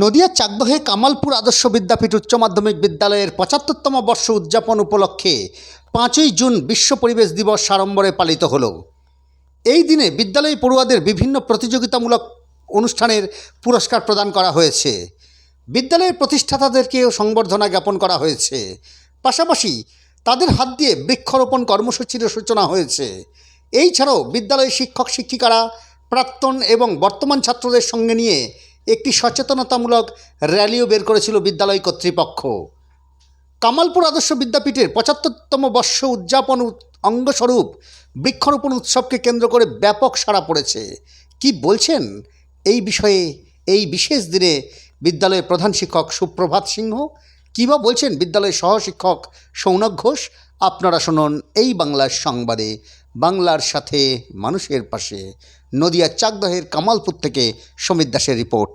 নদিয়ার চাকদহে কামালপুর আদর্শ বিদ্যাপীঠ উচ্চ মাধ্যমিক বিদ্যালয়ের পঁচাত্তরতম বর্ষ উদযাপন উপলক্ষে পাঁচই জুন বিশ্ব পরিবেশ দিবস সাড়ম্বরে পালিত হলো। এই দিনে বিদ্যালয় পড়ুয়াদের বিভিন্ন প্রতিযোগিতামূলক অনুষ্ঠানের পুরস্কার প্রদান করা হয়েছে। বিদ্যালয়ের প্রতিষ্ঠাতাদেরকেও সংবর্ধনা জ্ঞাপন করা হয়েছে। পাশাপাশি তাদের হাত দিয়ে বৃক্ষরোপণ কর্মসূচির সূচনা হয়েছে। এই ছাড়াও বিদ্যালয়ের শিক্ষক শিক্ষিকারা প্রাক্তন এবং বর্তমান ছাত্রদের সঙ্গে নিয়ে একটি সচেতনতামূলক র্যালিও বের করেছিল বিদ্যালয় কর্তৃপক্ষ। কামালপুর আদর্শ বিদ্যাপীঠের পঁচাত্তরতম বর্ষ উদযাপন অঙ্গস্বরূপ বৃক্ষরোপণ উৎসবকে কেন্দ্র করে ব্যাপক সাড়া পড়েছে। কি বলছেন? এই বিষয়ে, এই বিশেষ দিনে বিদ্যালয়ের প্রধান শিক্ষক সুপ্রভাত সিংহ। কী বা বলছেন বিদ্যালয়ের সহশিক্ষক সৌনক ঘোষ? আপনারা শুনুন এই বাংলার সংবাদে বাংলার সাথে মানুষের পাশে। নদিয়ার চাকদহের কামালপুর থেকে সমিত দাসের রিপোর্ট।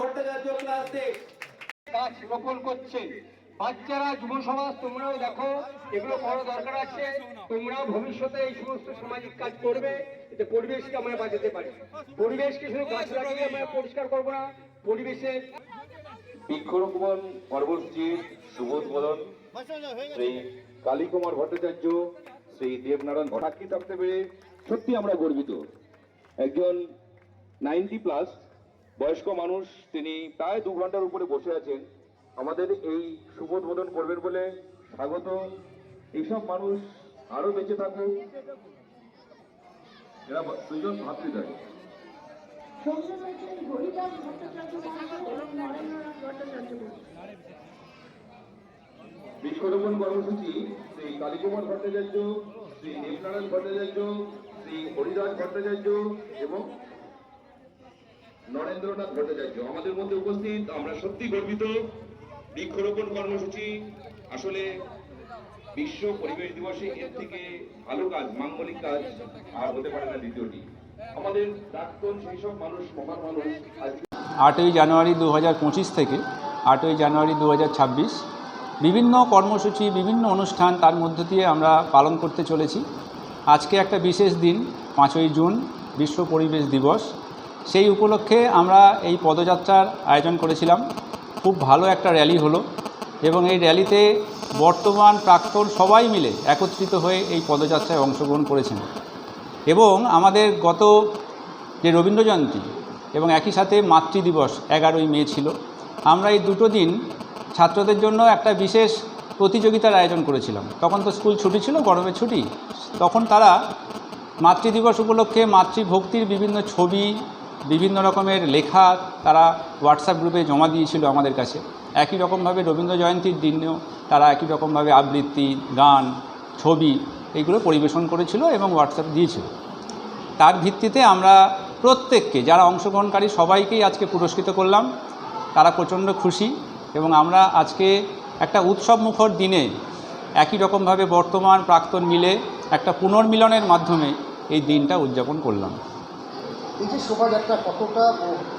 ভট্টাচার্য ক্লাস সিক্স গাছ রোপণ করছে। বাচ্চারা যুব সমাজ তোমরাও দেখো, এগুলো করা দরকার আছে। তোমরা ভবিষ্যতে এই সমস্ত সামাজিক কাজ করবে, এতে পরিবেশকে আমরা বাঁচাতে পারি। পরিবেশকে শুধু গাছ লাগিয়ে আমরা পরিষ্কার করব না পরিবেশের বৃক্ষরোপণ কর্মসূচির শুভ উদ্বোধন শ্রী কালীকুমার ভট্টাচার্য, শ্রী দেবনারায়ণ ভট্টাক্ষী থাকতে পেরে সত্যি আমরা গর্বিত। একজন নাইনটি প্লাস বয়স্ক মানুষ, তিনি প্রায় দু ঘণ্টার উপরে বসে আছেন। আমাদের এই শুভ উদ্বোধন করবেন বলে স্বাগত। এইসব মানুষ আরও বেঁচে থাকুক। এরা দুজন মহাশয়। বৃক্ষরোপণ কর্মসূচি, শ্রী কালীকুমার ভট্টাচার্য, শ্রী দেবনারায়ণ ভট্টাচার্য, শ্রী হরিদাস ভট্টাচার্য এবং নরেন্দ্রনাথ ভট্টাচার্য। আমাদের মধ্যে উপস্থিত, আমরা সত্যি গর্বিত। বৃক্ষরোপণ কর্মসূচি আসলে বিশ্ব পরিবেশ দিবসে এর থেকে ভালো কাজ, মাঙ্গলিক কাজ আর হতে পারে না দ্বিতীয়টি। আমাদের প্রাক্তন সেই সব মানুষ, মহান মানুষ আটই জানুয়ারি দু থেকে আটই জানুয়ারি দু বিভিন্ন কর্মসূচি, বিভিন্ন অনুষ্ঠান তার মধ্য দিয়ে আমরা পালন করতে চলেছি। আজকে একটা বিশেষ দিন, পাঁচই জুন, বিশ্ব পরিবেশ দিবস। সেই উপলক্ষে আমরা এই পদযাত্রার আয়োজন করেছিলাম। খুব ভালো একটা র্যালি হলো এবং এই র্যালিতে বর্তমান প্রাক্তন সবাই মিলে একত্রিত হয়ে এই পদযাত্রায় অংশগ্রহণ করেছেন। এবং আমাদের গত যে রবীন্দ্র জয়ন্তী এবং একই সাথে মাতৃ দিবস এগারোই মে ছিল, আমরা এই দুটো দিন ছাত্রদের জন্য একটা বিশেষ প্রতিযোগিতার আয়োজন করেছিলাম। তখন তো স্কুল ছুটি ছিল, গরমের ছুটি। তখন তারা মাতৃ দিবস উপলক্ষে মাতৃভক্তির বিভিন্ন ছবি বিভিন্ন রকমের লেখা তারা হোয়াটসঅ্যাপ গ্রুপে জমা দিয়েছিল আমাদের কাছে। একই রকমভাবে রবীন্দ্র জয়ন্তীর দিনেও তারা একই রকমভাবে আবৃত্তি, গান, ছবি এইগুলো পরিবেশন করেছিল এবং হোয়াটসঅ্যাপ দিয়েছিল। তার ভিত্তিতে আমরা প্রত্যেককে, যারা অংশগ্রহণকারী, সবাইকেই আজকে পুরস্কৃত করলাম। তারা প্রচণ্ড খুশি এবং আমরা আজকে একটা উৎসব মুখর দিনে একই রকমভাবে বর্তমান, প্রাক্তন মিলে একটা পুনর্মিলনের মাধ্যমে এই দিনটা উদযাপন করলাম। এই যে শোভাযাত্রা কতটা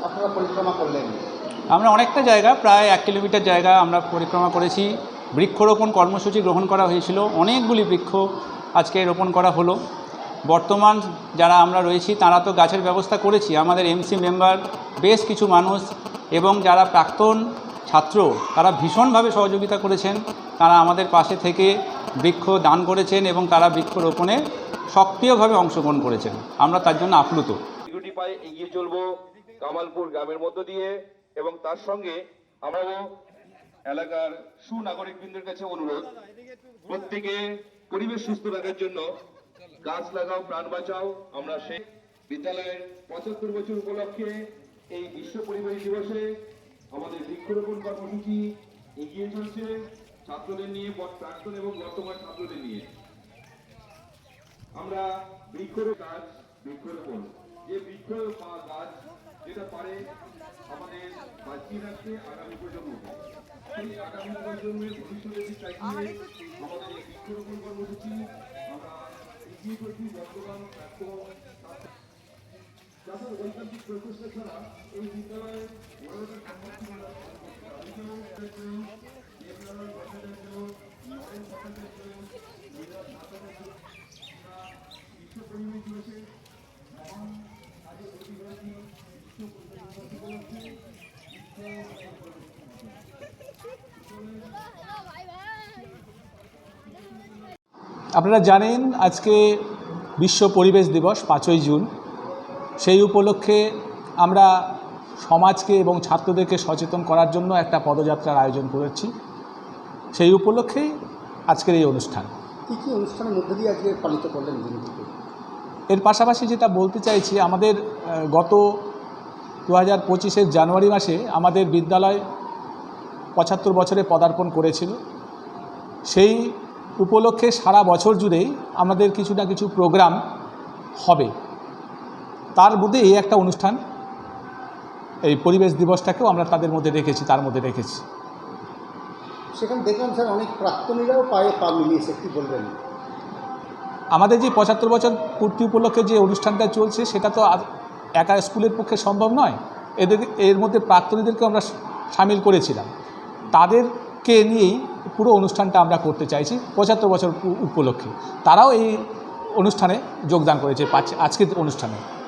আপনারা পরিক্রমা করলেন? আমরা অনেকটা জায়গা, প্রায় এক কিলোমিটার জায়গা আমরা পরিক্রমা করেছি। বৃক্ষরোপণ কর্মসূচি গ্রহণ করা হয়েছিল। অনেকগুলি বৃক্ষ আজকে রোপণ করা হলো। বর্তমান যারা আমরা রয়েছি, তারা তো গাছের ব্যবস্থা করেছি। আমাদের এমসি মেম্বার বেশ কিছু মানুষ এবং যারা প্রাক্তন ছাত্র, তারা ভীষণভাবে সহযোগিতা করেছেন। তারা আমাদের পাশে থেকে বৃক্ষ দান করেছেন এবং তারা বৃক্ষরোপণে সক্রিয়ভাবে অংশগ্রহণ করেছেন। আমরা তার জন্য আপ্লুত। পায়ে এগিয়ে চলবো কামালপুর গ্রামের মধ্য দিয়ে এবং তার সঙ্গে আমরাও এলাকার সুনাগরিকবৃন্দের কাছে অনুরোধ, প্রত্যেকে পরিবেশ সুস্থ রাখার জন্য গাছ লাগাও, প্রাণ বাঁচাও। আমরা সেই বিদ্যালয়ের পঁচাত্তর বছর উপলক্ষে এই বিশ্ব পরিবেশ দিবসে আমাদের বৃক্ষরোপণ কর্মসূচি এগিয়ে চলছে ছাত্রদের নিয়ে প্রাক্তন এবং বর্তমান ছাত্রদের নিয়ে। আমরা বৃক্ষরোপণ গাছ বৃক্ষরোপণ যে বৃক্ষ বা গাছ যেটা পারে আমাদের বাঁচিয়ে রাখতে আগামী প্রজন্মকে সেই আগামী প্রজন্মের ভবিষ্যতের তাকিয়ে আমাদের এই বৃক্ষরোপণ কর্মসূচি, আমরা এগিয়ে চলছি বর্তমান যাদের ঐকান্তিক প্রচেষ্টা ছাড়া এই বিদ্যালয়ে আপনারা জানেন আজকে বিশ্ব পরিবেশ দিবস পাঁচই জুন। সেই উপলক্ষে আমরা সমাজকে এবং ছাত্রদেরকে সচেতন করার জন্য একটা পদযাত্রার আয়োজন করেছি। সেই উপলক্ষেই আজকের এই অনুষ্ঠান। কী কী অনুষ্ঠানের মধ্যে দিয়ে আজকে পালিত করলেন এর পাশাপাশি যেটা বলতে চাইছি আমাদের গত দু হাজার পঁচিশের জানুয়ারি মাসে আমাদের বিদ্যালয় পঁচাত্তর বছরে পদার্পণ করেছিল। সেই উপলক্ষে সারা বছর জুড়েই আমাদের কিছু না কিছু প্রোগ্রাম হবে। তার মধ্যে এই একটা অনুষ্ঠান এই পরিবেশ দিবসটাকেও আমরা তাদের মধ্যে রেখেছি তার মধ্যে রেখেছি। সেখানে দেখলাম স্যার অনেক প্রাক্তনীরাও পায়ে পা মিলিয়েছে কী বলবেন? আমাদের যে পঁচাত্তর বছর পূর্তি উপলক্ষে যে অনুষ্ঠানটা চলছে সেটা তো একা স্কুলের পক্ষে সম্ভব নয়। এদের এর মধ্যে প্রাক্তনীদেরকে আমরা সামিল করেছিলাম। তাদেরকে নিয়েই পুরো অনুষ্ঠানটা আমরা করতে চাইছি, পঁচাত্তর বছর উপলক্ষে। তারাও এই অনুষ্ঠানে যোগদান করেছে আজকের অনুষ্ঠানে।